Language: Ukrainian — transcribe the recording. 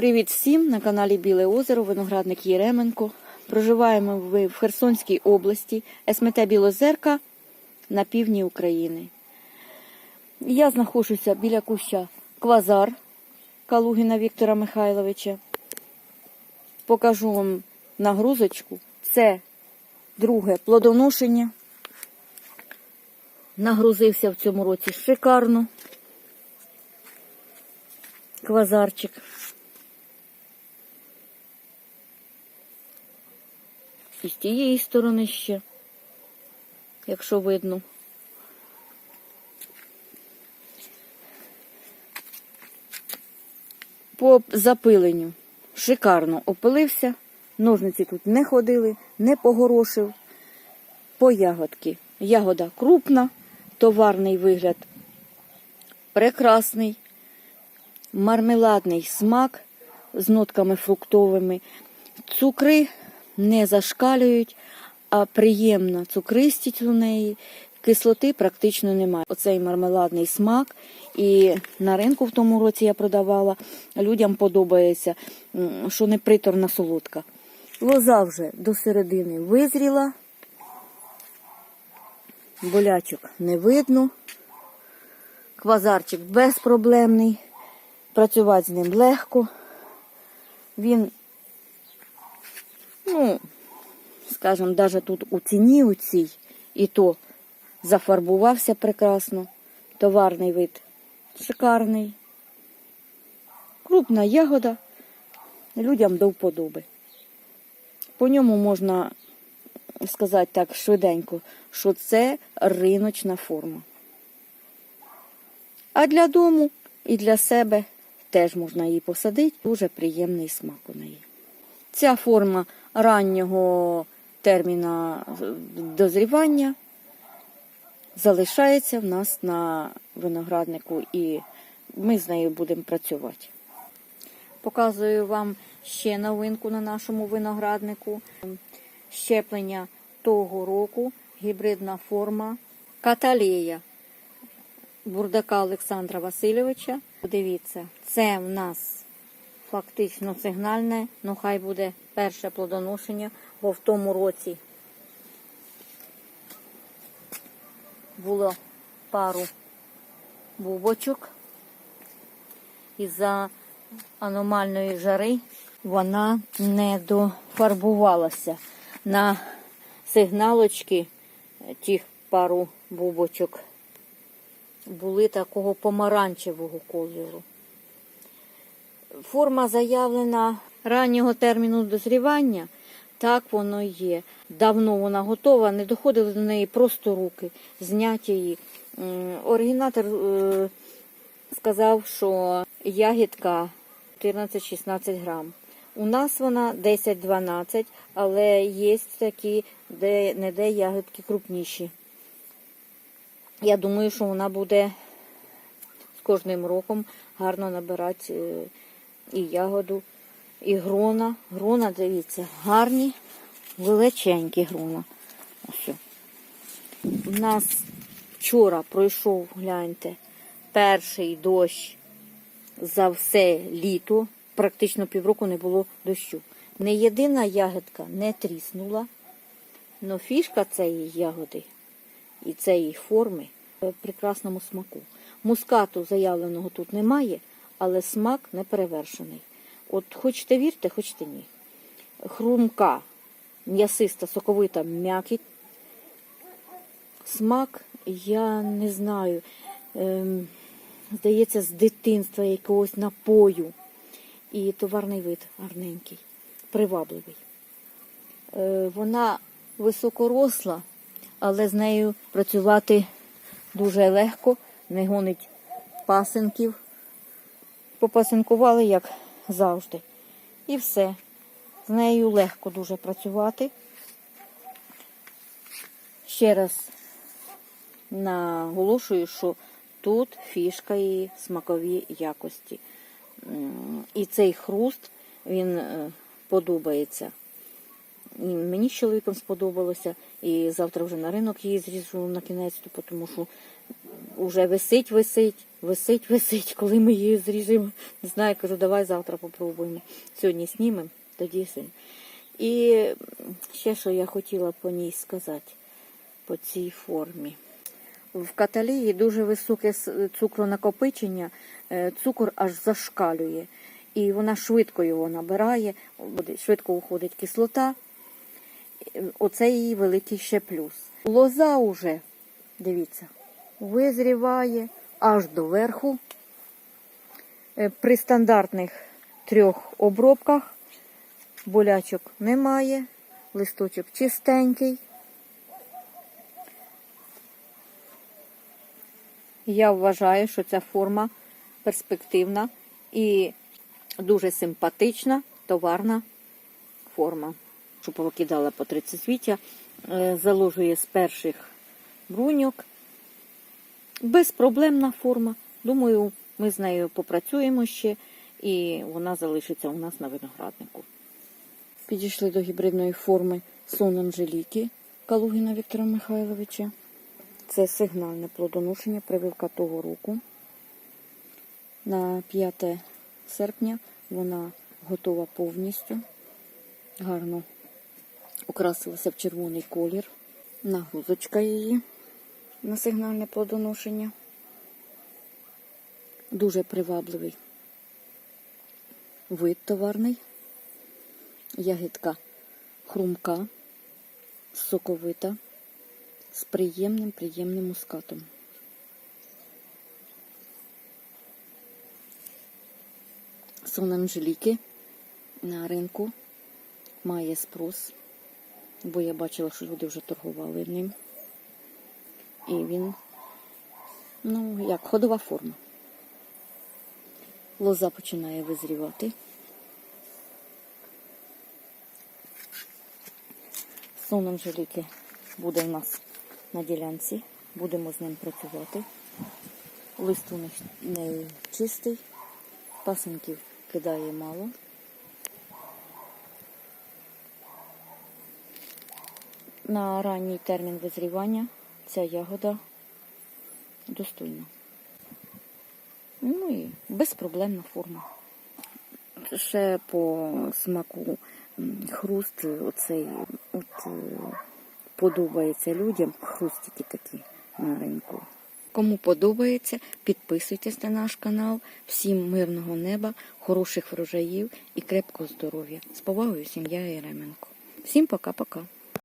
Привіт всім на каналі Біле озеро, виноградник Єременко. Проживаємо ми в Херсонській області, СМТ Білозерка на півдні України. Я знаходжуся біля куща Квазар Калугіна Віктора Михайловича. Покажу вам нагрузочку. Це друге плодоношення. Нагрузився в цьому році шикарно. Квазарчик. І з тієї сторони ще, якщо видно. По запиленню шикарно опилився, ножниці тут не ходили, не погорошив. По ягодки. Ягода крупна, товарний вигляд прекрасний, мармеладний смак з нотками фруктовими. Цукри не зашкалюють, а приємна цукристість у неї. Кислоти практично немає. Оцей мармеладний смак. І на ринку в тому році я продавала. Людям подобається, що не приторна солодка. Лоза вже до середини визріла. Болячок не видно. Квазарчик безпроблемний. Працювати з ним легко. Він ну, скажімо, навіть тут у ціні у цій, і то зафарбувався прекрасно. Товарний вид шикарний. Крупна ягода, людям до вподоби. По ньому можна сказати так швиденько, що це риночна форма. А для дому і для себе теж можна її посадити. Дуже приємний смак у неї. Ця форма раннього терміна дозрівання залишається в нас на винограднику, і ми з нею будемо працювати. Показую вам ще новинку на нашому винограднику. Щеплення того року, гібридна форма каталея бурдака Олександра Васильовича. Дивіться, це в нас фактично сигнальне, ну хай буде перше плодоношення, бо в тому році було пару бубочок. Із-за аномальної жари вона не дофарбувалася на сигналочки тих пару бубочок були такого помаранчевого кольору. Форма заявлена раннього терміну дозрівання, так воно є. Давно вона готова, не доходили до неї просто руки, зняті її. Оригінатор е, сказав, що ягідка 14-16 грам. У нас вона 10-12, але є такі, де не де ягідки крупніші. Я думаю, що вона буде з кожним роком гарно набирати е, і ягоду, і грона. Грона, дивіться, гарні, величенькі грона. Ось. У нас вчора пройшов, гляньте, перший дощ за все літо. Практично півроку не було дощу. Не єдина ягодка не тріснула, але фішка цієї ягоди і цієї форми в прекрасному смаку. Мускату заявленого тут немає, але смак не перевершений. От хочете вірте, хочете ні. Хрумка, м'ясиста, соковита м'якіть. Смак, я не знаю, ем, здається, з дитинства якогось напою. І товарний вид гарненький, привабливий. Е, вона високоросла, але з нею працювати дуже легко, не гонить пасинків. Попасинкували, як завжди. І все. З нею легко дуже працювати. Ще раз наголошую, що тут фішка і смакові якості. І цей хруст, він е, подобається. Мені з чоловіком сподобалося. І завтра вже на ринок її зріжу на кінець, тому що вже висить, висить, висить, висить, коли ми її зріжемо. Не знаю, кажу, давай завтра попробуємо. Сьогодні знімемо, тоді син. І ще що я хотіла по ній сказати, по цій формі. В каталії дуже високе цукронакопичення, е, цукор аж зашкалює. І вона швидко його набирає, швидко уходить кислота. Оце її великий ще плюс. Лоза уже, дивіться, визріває аж до верху. Е, При стандартних трьох обробках болячок немає, листочок чистенький. Я вважаю, що ця форма перспективна і дуже симпатична, товарна форма. Що повикидала по 30 свіття, е, заложує з перших бруньок. Безпроблемна форма. Думаю, ми з нею попрацюємо ще, і вона залишиться у нас на винограднику. Підійшли до гібридної форми сон Анжеліки Калугіна Віктора Михайловича. Це сигнальне плодоношення прививка того року. На 5 серпня вона готова повністю. Гарно окрасилася в червоний колір. Нагрузочка її на сигнальне плодоношення. Дуже привабливий вид товарний. Ягідка хрумка, соковита, з приємним, приємним мускатом. Сон Анжеліки на ринку має спрос, бо я бачила, що люди вже торгували ним. І він, ну, як ходова форма. Лоза починає визрівати. Сон Анжеліки буде у нас на ділянці. Будемо з ним працювати. Лист у них не чистий, пасенків кидає мало. На ранній термін визрівання ця ягода достойна. Ну і безпроблемна форма. Ще по смаку хруст оцей от е, подобається людям. Хрустики такі на ринку. Кому подобається, підписуйтесь на наш канал. Всім мирного неба, хороших врожаїв і крепкого здоров'я. З повагою, сім'я Єременко. Всім пока-пока.